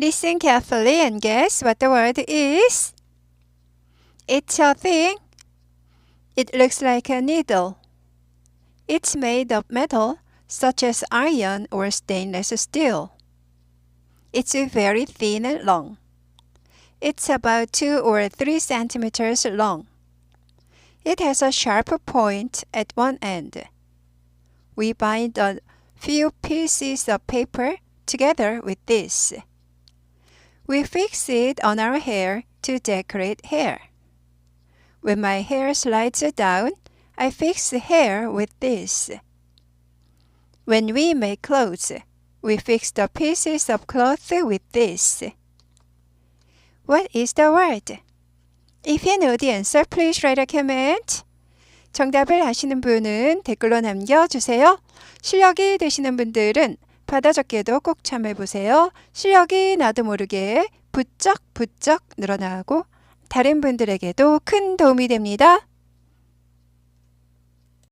Listen carefully and guess what the word is. It's a thing. It looks like a needle. It's made of metal, such as iron or stainless steel. It's very thin and long. It's about 2 or 3 centimeters long. It has a sharp point at one end. We bind a few pieces of paper together with this. We fix it on our hair to decorate hair. When my hair slides down, I fix the hair with this. When we make clothes, we fix the pieces of cloth with this. What is the word? If you know the answer, please write a comment. 정답을 아시는 분은 댓글로 남겨주세요. 실력이 되시는 분들은 받아 적기에도 꼭 참여해보세요. 실력이 나도 모르게 부쩍 부쩍 늘어나고 다른 분들에게도 큰 도움이 됩니다.